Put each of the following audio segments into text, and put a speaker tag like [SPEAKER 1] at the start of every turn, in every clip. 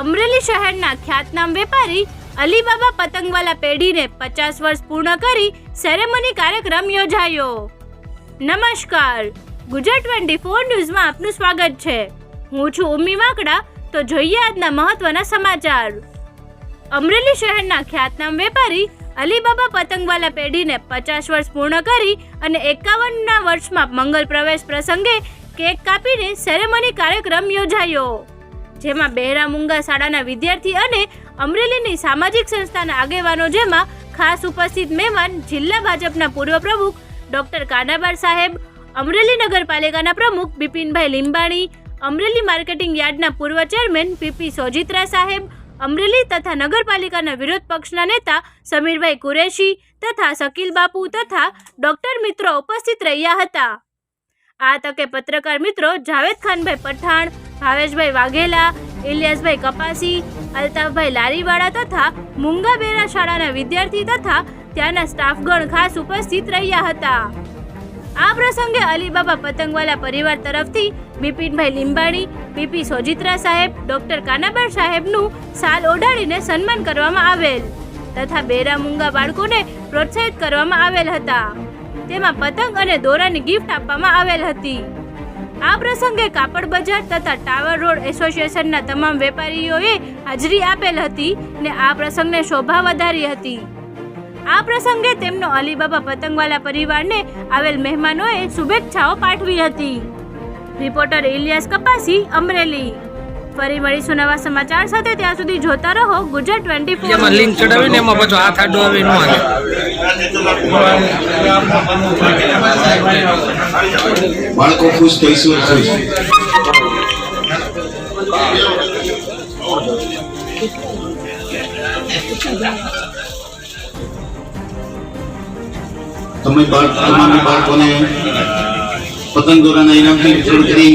[SPEAKER 1] અમરેલી શહેરના ખ્યાતનામ વેપારી અલીબાબા પતંગવાલા પેઢીને પચાસ વર્ષ પૂર્ણ કરી સેરેમની કાર્યક્રમ યોજાયો. નમસ્કાર. ગુજરાત ટ્વેન્ટી ફોર ન્યૂઝમાં આપનું સ્વાગત છે. હું છું ઉમી વાકડા, તો જોઈએ આજના મહત્વના સમાચાર. અમરેલી શહેરના ખ્યાતનામ વેપારી અલીબાબા પતંગવાલા પેઢીને પચાસ વર્ષ પૂર્ણ કરી અને એકાવનના વર્ષમાં મંગલ પ્રવેશ પ્રસંગે કેક કાપીને સેરેમની કાર્યક્રમ યોજાયો. જેમાં બહેરા મુંગા શાળાના વિદ્યાર્થી અને અમરેલીની સામાજિક સંસ્થાના આગેવાનો જેમાં ખાસ ઉપસ્થિત મહેમાન જિલ્લા ભાજપના પૂર્વ પ્રમુખ ડોક્ટર કાનાબાર સાહેબ, અમરેલી નગરપાલિકાના પ્રમુખ બિપિનભાઈ લીંબાણી, અમરેલી માર્કેટિંગ યાર્ડના પૂર્વ ચેરમેન પીપી સોજિત્રા સાહેબ, અમરેલી તથા નગરપાલિકાના વિરોધ પક્ષના નેતા સમીરભાઈ કુરેશી તથા શકીલ બાપુ તથા ડોક્ટર મિત્રો ઉપસ્થિત રહ્યા હતા. આ તકે પત્રકાર મિત્રો જાવેદ ખાનભાઈ પઠાણ ભાવેશભાઈ વાઘેલા, ઇલિયાસભાઈ કપાસી, અલ્તાફભાઈ લારીવાળા તથા મુંગા બેરા શાળાના વિદ્યાર્થી તથા ત્યાંના સ્ટાફગણ ખાસ ઉપસ્થિત રહ્યા હતા. આ પ્રસંગે અલીબાબા પતંગવાલા પરિવાર તરફથી બિપિનભાઈ લીંબાણી પીપી સોજિત્રા સાહેબ, ડોક્ટર કાનાબાર સાહેબનું સાલ ઓઢાડીને સન્માન કરવામાં આવેલ તથા બેરા મુંગા બાળકોને પ્રોત્સાહિત કરવામાં આવેલ હતા. તેમાં પતંગ અને દોરાની ગિફ્ટ આપવામાં આવેલ હતી. આ પ્રસંગે કાપડ બજાર તથા ટાવર રોડ એસોસિએશનના તમામ વેપારીઓએ હાજરી આપેલ હતી ને આ પ્રસંગને શોભા વધારી હતી. આ પ્રસંગે તેમનો અલીબાબા પતંગવાલા પરિવારને આવેલ મહેમાનોએ શુભેચ્છાઓ પાઠવી હતી. રિપોર્ટર ઇલિયાસ કપાસી, અમરેલી. ફરી મળીશું નવા સમાચાર સાથે. ત્યાં સુધી જોતા રહો ગુજરાત ટ્વેન્ટી
[SPEAKER 2] એમાં લિંક ચડાવીને એમાં પાછો હાથ આડો આવે ન આવે
[SPEAKER 3] બાળકો ખુશ થઈશું ખુશ. તમે બાળ બાળકોને પતંગ દોરાના ઇનામથી વિતરણ કરી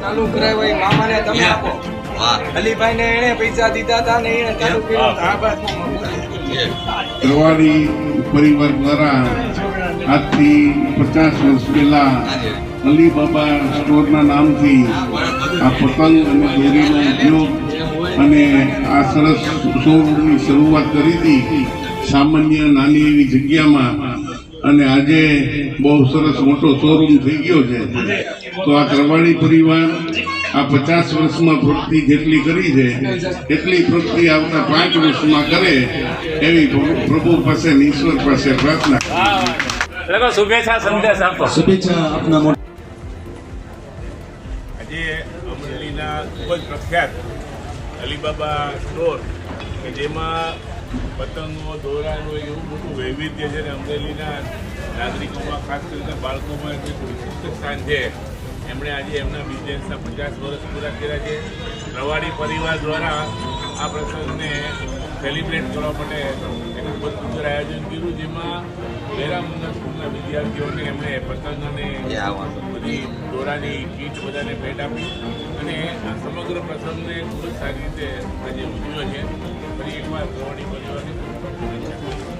[SPEAKER 4] ચાલુ કરાવ્યો મામાને તમે આપો અલીભાઈ ને એને પૈસા દીધા હતા ને એને ચાલુ કર્યું.
[SPEAKER 5] પરિવાર દ્વારા આજથી પચાસ વર્ષ પહેલા અલીબાબા સ્ટોરના નામથી આ પતંગ અને દોરીનો ઉદ્યોગ અને આ સરસ શોરૂમની શરૂઆત કરી હતી. સામાન્ય નાની એવી જગ્યામાં અને આજે બહુ સરસ મોટો શોરૂમ થઈ ગયો છે. તો આ કરવાણી પરિવાર આ પચાસ વર્ષમાં પ્રગતિ જેટલી કરી છે એટલી પ્રગતિ આવતા પાંચ વર્ષમાં કરે એવી પ્રભુ પાસે ઈશ્વર પાસે પ્રાર્થના.
[SPEAKER 6] શુભેચ્છા સંદેશ આપો.
[SPEAKER 3] શુભેચ્છા આપના
[SPEAKER 7] આજે અમરેલીના ખૂબ જ પ્રખ્યાત અલીબાબા સ્ટોર કે જેમાં પતંગો દોરાનું એવું મોટું વૈવિધ્ય છે ને અમરેલીના નાગરિકોમાં, ખાસ કરીને બાળકોમાં જે વિશિષ્ટ સ્થાન છે, એમણે આજે એમના બિઝનેસના પચાસ વર્ષ પૂરા કર્યા છે. રવાડી પરિવાર દ્વારા આ પ્રસંગને સેલિબ્રેટ કરવા માટે એક ખૂબ જ સુંદર આયોજન કર્યું જેમાં બેરા મુન્ના સ્કૂલના વિદ્યાર્થીઓને એમણે પતંગ અને બધી દોરાની કીટ બધાને ભેટ આપી અને આ સમગ્ર પ્રસંગને ખૂબ જ સારી રીતે આજે ઉજવ્યો છે. ફરી એકવાર ગોવાણી પરિવારની ખૂબ ખૂબ